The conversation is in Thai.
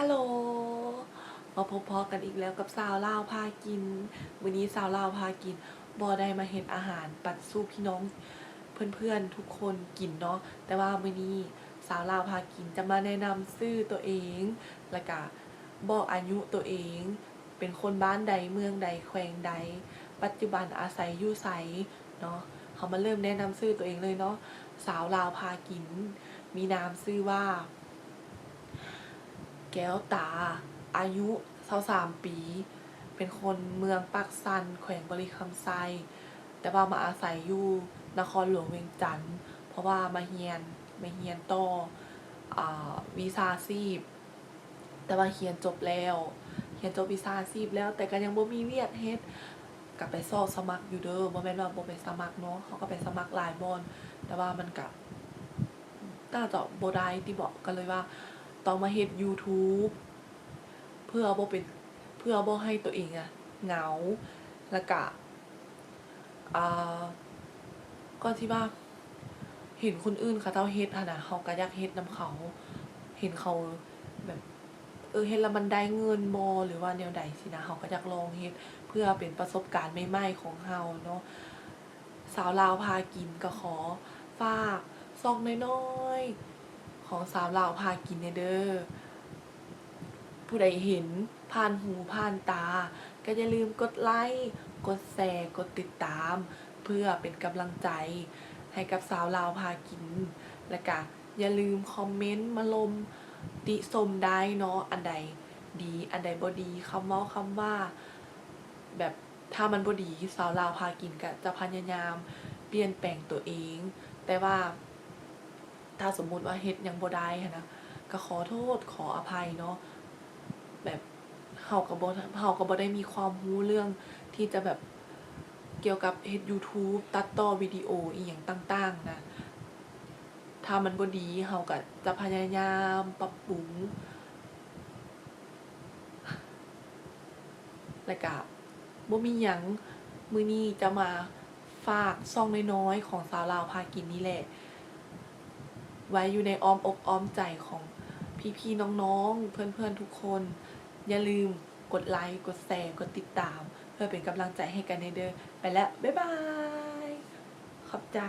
ฮัลโหลมาพบพอกันอีกแล้วกับสาวลาวพากินวันนี้สาวลาวพากินบอได้มาเห็นอาหารปัดสู้พี่น้องเพื่อนๆทุกคนกินเนาะแต่ว่าวันนี้สาวลาวพากินจะมาแนะนำชื่อตัวเองแล้วก็บอกอายุตัวเอง เป็นคนบ้านใดเมืองใดแขวงใด ปัจจุบันอาศัยอยู่ไสเนาะเขามาเริ่มแนะนำชื่อตัวเองเลยเนาะสาวลาวพากิน มีนามชื่อว่า แก้วตา อายุ23ปี เป็นคนเมืองปากซัน แขวงบริคำไซ แต่ว่ามาอาศัยอยู่นครหลวงเวียงจันทน์เพราะว่ามาเฮียนมาเฮียนต่ออาวีซ่าซีบ แต่ว่าเฮียนจบแล้วเฮียนจบวีซ่าซีบแล้ว แต่ก็ยังบ่มีเวียกเฮ็ดกลับไปสอบสมัครอยู่เด้อบ่แม่นว่าบ่ไปสมัครเนาะเขาก็ไปสมัครหลายบอนแต่ว่ามันก็น่าจะบ่ได้ติบอกกันเลยว่า ต้องมาเฮ็ด YouTube เพื่อบ่เป็นเพื่อบ่ให้ตัวเองอะเหงาแล้วก็อ่าก็ที่ว่าเห็นคนอื่นเขาเจ้าเฮ็ดหั่นน่ะเขาก็อยากเฮ็ดนำเขา เห็นเขาแบบเออเฮ็ดแล้วมันได้เงินบ่หรือว่าแนวใดสินะเขาก็อยากลองเฮ็ดเพื่อเป็นประสบการณ์ใหม่ๆของเฮาเนาะสาวลาวพากินก็ขอฝากซองน้อยๆ ของสาวลาวพากินเด้อผู้ใดเห็นผ่านหูผ่านตา ก็อย่าลืมกดไลค์กดแชร์กดติดตาม เพื่อเป็นกำลังใจ ให้กับสาวลาวพากิน และก็อย่าลืมคอมเมนต์มาลมติชมได้เนาะอันใดดีอันใดบ่ดีคำเว่าคำว่า แบบถ้ามันบ่ดีสาวลาวพากินก็จะพยายามเปลี่ยนแปลงตัวเอง แต่ว่า ถ้าสมมุติว่าเฮ็ดยังบ่ได้หั้นนะก็ขอโทษขออภัยเนาะแบบเฮาก็บ่เฮาก็บ่ได้มีความรู้เรื่องที่จะแบบเกี่ยวกับเฮ็ด YouTube ตัดต่อวิดีโออีหยังต่างๆนะถ้ามันบ่ดีเฮาก็จะพยายามปรับปรุงแล้วก็บ่มีหยังมื้อนี้จะมาฝากช่องน้อยๆของสาวลาวพากินนี่แหละ ไว้อยู่ในอ้อมอกอ้อมใจของพี่ๆน้องๆ เพื่อนๆทุกคน อย่าลืมกดไลค์กดแชร์กดติดตาม เพื่อเป็นกำลังใจให้กันในเด้อไปแล้ว บ๊ายบาย ขอบใจ